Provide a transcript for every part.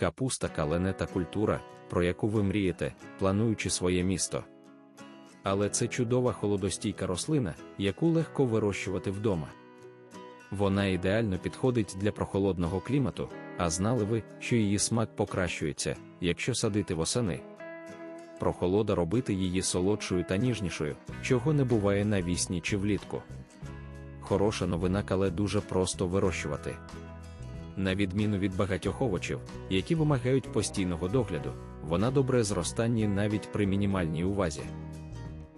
капуста калене та культура, про яку ви мрієте, плануючи своє місто. Але це чудова холодостійка рослина, яку легко вирощувати вдома. Вона ідеально підходить для прохолодного клімату, а знали ви, що її смак покращується, якщо садити восени. Прохолода робити її солодшою та ніжнішою, чого не буває на вісні чи влітку. Хороша новина кале дуже просто вирощувати. На відміну від багатьох овочів, які вимагають постійного догляду, вона добре зростання навіть при мінімальній увазі.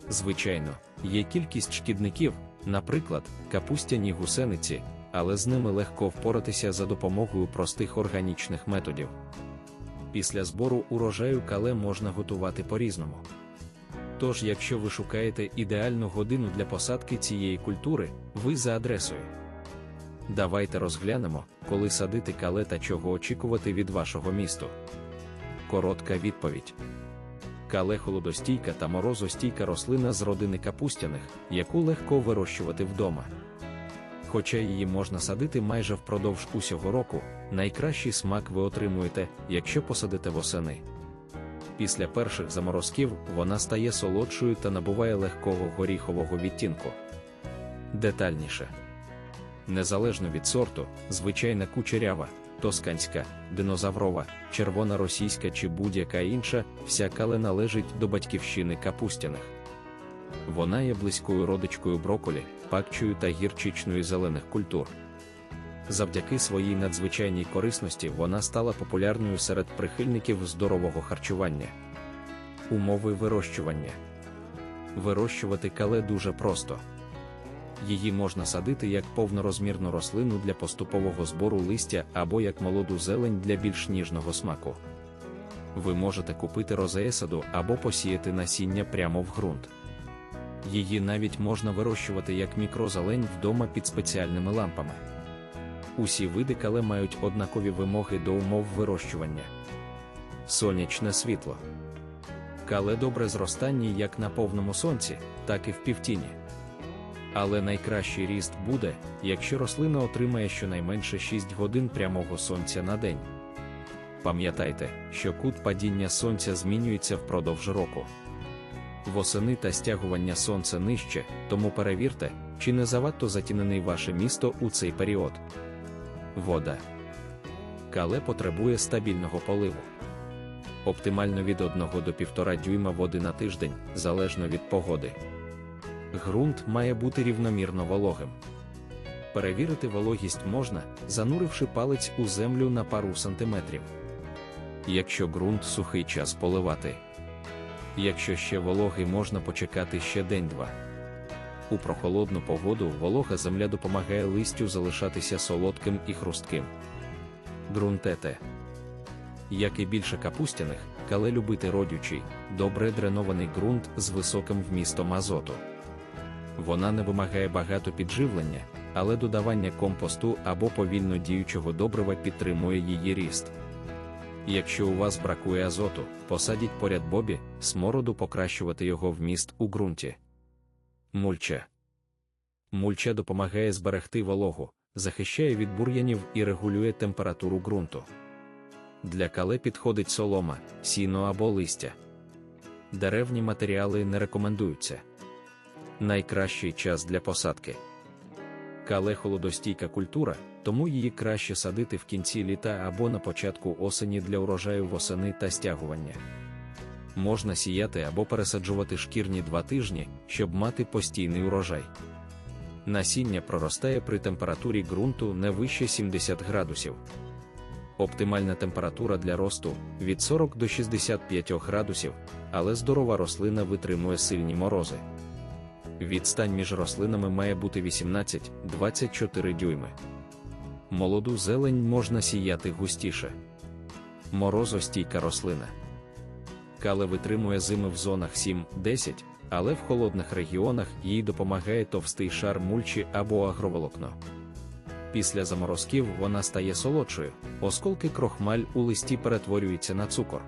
Звичайно, є кількість шкідників, наприклад, капустяні гусениці, але з ними легко впоратися за допомогою простих органічних методів. Після збору урожаю кале можна готувати по-різному. Тож, якщо ви шукаєте ідеальну годину для посадки цієї культури, ви за адресою. Давайте розглянемо, коли садити кале та чого очікувати від вашого місту. Коротка відповідь. Кале холодостійка та морозостійка рослина з родини капустяних, яку легко вирощувати вдома. Хоча її можна садити майже впродовж усього року, найкращий смак ви отримуєте, якщо посадите восени. Після перших заморозків вона стає солодшою та набуває легкого горіхового відтінку. Детальніше. Незалежно від сорту, звичайна кучерява, тосканська, динозаврова, червона російська чи будь-яка інша, вся кале належить до батьківщини капустяних. Вона є близькою родичкою броколі, пакчою та гірчичної зелених культур. Завдяки своїй надзвичайній корисності вона стала популярною серед прихильників здорового харчування. Умови вирощування. Вирощувати кале дуже просто. Її можна садити як повнорозмірну рослину для поступового збору листя або як молоду зелень для більш ніжного смаку. Ви можете купити розеесаду або посіяти насіння прямо в ґрунт. Її навіть можна вирощувати як мікрозелень вдома під спеціальними лампами. Усі види кале мають однакові вимоги до умов вирощування. Сонячне світло. Кале добре зростання як на повному сонці, так і в півтіні. Але найкращий ріст буде, якщо рослина отримає щонайменше 6 годин прямого сонця на день. Пам'ятайте, що кут падіння сонця змінюється впродовж року. Восени та стягування сонця нижче, тому перевірте, чи не завадто затінений ваше місто у цей період. Вода. Кале потребує стабільного поливу. Оптимально від 1 до 1,5 дюйма води на тиждень, залежно від погоди. Грунт має бути рівномірно вологим. Перевірити вологість можна, зануривши палець у землю на пару сантиметрів. Якщо ґрунт сухий час поливати. Якщо ще вологий, можна почекати ще день-два. У прохолодну погоду волога земля допомагає листю залишатися солодким і хрустким. Ґрунтете. Як і більше капустяних, кале любити родючий, добре дренований ґрунт з високим вмістом азоту. Вона не вимагає багато підживлення, але додавання компосту або повільно діючого добрива підтримує її ріст. Якщо у вас бракує азоту, посадіть поряд бобі, смороду покращувати його вміст у ґрунті. Мульча. Мульча допомагає зберегти вологу, захищає від бур'янів і регулює температуру ґрунту. Для кале підходить солома, сіно або листя. Деревні матеріали не рекомендуються. Найкращий час для посадки. Кале холодостійка культура, тому її краще садити в кінці літа або на початку осені для урожаю восени та стягування. Можна сіяти або пересаджувати шкірні два тижні, щоб мати постійний урожай. Насіння проростає при температурі ґрунту не вище 70 градусів. Оптимальна температура для росту від 40 до 65 градусів, але здорова рослина витримує сильні морози. Відстань між рослинами має бути 18-24 дюйми. Молоду зелень можна сіяти густіше. Морозостійка рослина. Кале витримує зими в зонах 7-10, але в холодних регіонах їй допомагає товстий шар мульчі або агроволокно. Після заморозків вона стає солодшою, осколки крохмаль у листі перетворюються на цукор.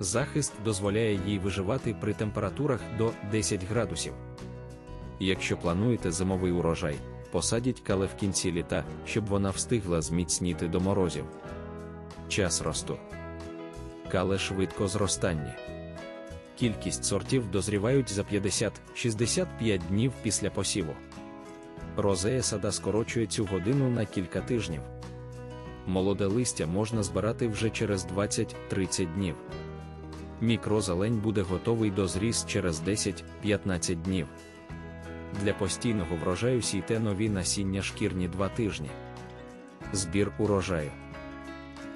Захист дозволяє їй виживати при температурах до 10 градусів. Якщо плануєте зимовий урожай, посадіть кале в кінці літа, щоб вона встигла зміцніти до морозів. Час росту. Кале швидко зростання. Кількість сортів дозрівають за 50-65 днів після посіву. Розея сада скорочує цю годину на кілька тижнів. Молоде листя можна збирати вже через 20-30 днів. Мікрозелень буде готовий до зріз через 10-15 днів. Для постійного врожаю сійте нові насіння шкірні 2 тижні. Збір урожаю.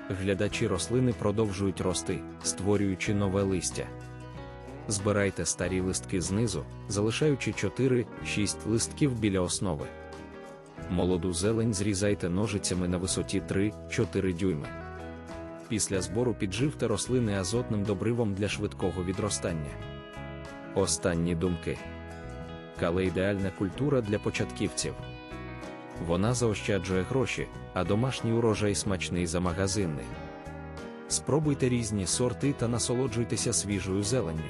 Глядачі рослини продовжують рости, створюючи нове листя. Збирайте старі листки знизу, залишаючи 4-6 листків біля основи. Молоду зелень зрізайте ножицями на висоті 3-4 дюйми. Після збору підживте рослини азотним добривом для швидкого відростання. Останні думки. Кале ідеальна культура для початківців. Вона заощаджує гроші, а домашній урожай смачний за магазинний. Спробуйте різні сорти та насолоджуйтеся свіжою зеленню.